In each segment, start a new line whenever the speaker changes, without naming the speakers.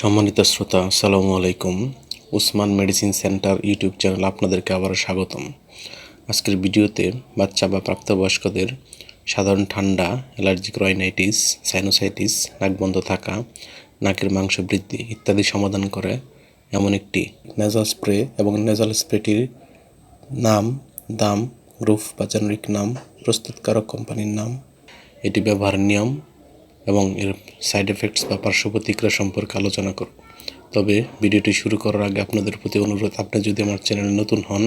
সম্মানিত শ্রোতা, আসসালামু আলাইকুম। Usman medicine centre YouTube channel আপনাদেরকে আবারও স্বাগতম। আজকের ভিডিওতে বাচ্চা বা প্রাপ্তবয়স্কদের সাধারণ ঠান্ডা, অ্যালার্জিক রয়নাইটিস সাইনোসাইটিস, নাক বন্ধ থাকা, নাকের মাংস বৃদ্ধি ইত্যাদি সমাধান করে এমন একটি নেজাল স্প্রে এবং নেজাল স্প্রেটির নাম, দাম গ্রুপ বা জেনারিক নাম, প্রস্তুতকারক কোম্পানির নাম, এটি ব্যবহারের নিয়ম এবং এর সাইড এফেক্টস বা পার্শ্ব প্রতিক্রিয়া সম্পর্কে আলোচনা করব। তবে ভিডিওটি শুরু করার আগে আপনাদের প্রতি অনুরোধ, আপনি যদি আমার চ্যানেলে নতুন হন,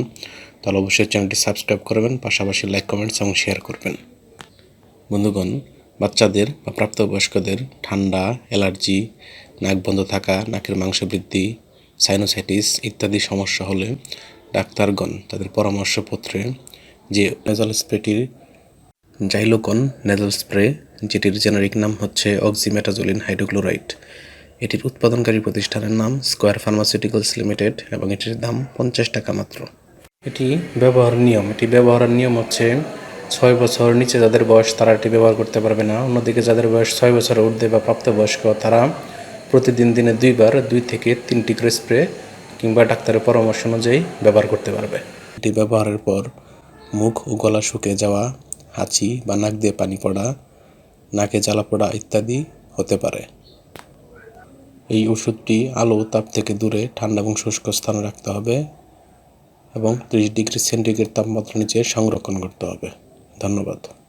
তাহলে অবশ্যই চ্যানেলটি সাবস্ক্রাইব করবেন, পাশাপাশি লাইক, কমেন্টস এবং শেয়ার করবেন। বন্ধুগণ, বাচ্চাদের বা প্রাপ্তবয়স্কদের ঠান্ডা, অ্যালার্জি, নাক বন্ধ থাকা, নাকের মাংস বৃদ্ধি সাইনোসাইটিস ইত্যাদি সমস্যা হলে ডাক্তারগণ তাদের পরামর্শপত্রে যে নেজাল স্প্রেটির জাইলোকন নেজাল স্প্রে যেটির জেনারিক নাম হচ্ছে অক্সিমেটাজোলিন হাইড্রোক্লোরাইড। এটির উৎপাদনকারী প্রতিষ্ঠানের নাম স্কোয়ার ফার্মাসিউটিক্যালস লিমিটেড এবং এটির দাম পঞ্চাশ টাকা মাত্র। এটি ব্যবহার নিয়ম। এটি ব্যবহারের নিয়ম হচ্ছে ছয় বছর নিচে যাদের বয়স তারা এটি ব্যবহার করতে পারবে না। অন্যদিকে যাদের বয়স ছয় বছর ঊর্ধ্বে বা প্রাপ্তবয়স্ক, তারা প্রতিদিন দিনে দুইবার দুই থেকে তিনটি করে স্প্রে কিংবা ডাক্তারের পরামর্শ অনুযায়ী ব্যবহার করতে পারবে। এটি ব্যবহারের পর মুখ ও গলা শুকে যাওয়া, হাঁচি বা নাক দিয়ে পানি পড়া নাকে জ্বালা পোড়া ইত্যাদি হতে পারে। এই ওষুধটি আলো তাপ থেকে দূরে ঠান্ডা এবং শুষ্ক স্থানে রাখতে হবে এবং ত্রিশ ডিগ্রি সেন্টিগ্রেড তাপমাত্রা নিচে সংরক্ষণ করতে হবে। ধন্যবাদ।